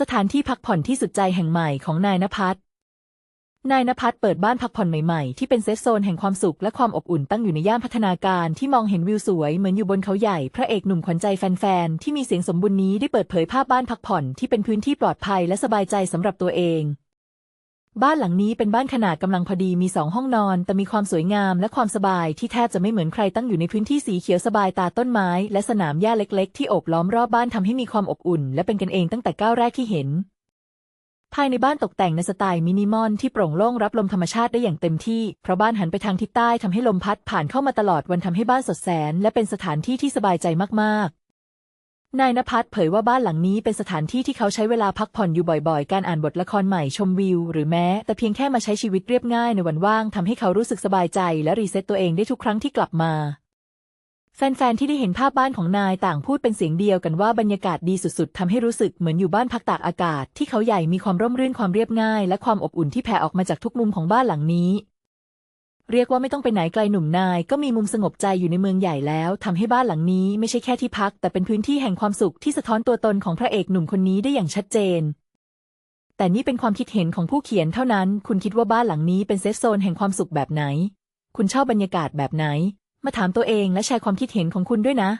สถานที่พักผ่อนที่สุดใจแห่งใหม่ของนายนภัสนายนภัสเปิดบ้านพักผ่อนใหม่ๆ ที่เป็นเซฟโซนแห่งความสุขและความอบอุ่นตั้งอยู่ในย่านพัฒนาการที่มองเห็นวิวสวยเหมือนอยู่บนเขาใหญ่ พระเอกหนุ่มขวัญใจแฟนๆ ที่มีเสียงสมบูรณ์นี้ได้เปิดเผยภาพบ้านพักผ่อนที่เป็นพื้นที่ปลอดภัยและสบายใจสำหรับตัวเอง บ้านหลังนี้เป็นบ้านขนาดกำลังพอดีมีสองห้องนอน แต่มีความสวยงามและความสบายที่แทบจะไม่เหมือนใครตั้งอยู่ในพื้นที่สีเขียวสบายตาต้นไม้ และสนามหญ้าเล็กๆ ที่โอบล้อมรอบบ้านทำให้มีความอบอุ่น และเป็นกันเองตั้งแต่ก้าวแรกที่เห็น ภายในบ้านตกแต่งในสไตล์มินิมอลที่โปร่งโล่งรับลมธรรมชาติได้อย่างเต็มที่ เพราะบ้านหันไปทางทิศใต้ทำให้ลมพัดผ่านเข้ามาตลอดวันทำให้บ้านสดแสน และเป็นสถานที่ที่สบายใจมากๆ นายนภัสเผยว่าบ้านหลังนี้เป็นสถานที่ที่เขาใช้เวลาพักผ่อนอยู่บ่อยๆ การอ่านบทละครใหม่ชมวิว หรือแม้ แต่เพียงแค่มาใช้ชีวิตเรียบง่ายในวันว่างทำให้เขารู้สึกสบายใจ และรีเซ็ตตัวเองได้ทุกครั้งที่กลับมา แฟนๆ ที่ได้เห็นภาพบ้านของนายต่างพูดเป็นเสียงเดียวกันว่าบรรยากาศดีสุดๆทำให้รู้สึกเหมือนอยู่บ้านพักตากอากาศ ที่เขาใหญ่มีความร่มรื่นความเรียบง่าย และความอบอุ่นที่แผ่ออกมาจากทุกมุมของบ้านหลังนี้ เรียกว่าไม่ต้องไปไหนไกลหนุ่มนาย ก็มีมุมสงบใจอยู่ในเมืองใหญ่แล้วทำให้บ้านหลังนี้ไม่ใช่แค่ที่พัก แต่เป็นพื้นที่แห่งความสุขที่สะท้อนตัวตนของพระเอกหนุ่มคนนี้ได้อย่างชัดเจน แต่นี่เป็นความคิดเห็นของผู้เขียนเท่านั้น คุณคิดว่าบ้านหลังนี้เป็นเซฟโซนแห่งความสุขแบบไหน คุณชอบบรรยากาศแบบไหน มาถามตัวเองและแชร์ความคิดเห็นของคุณด้วยนะ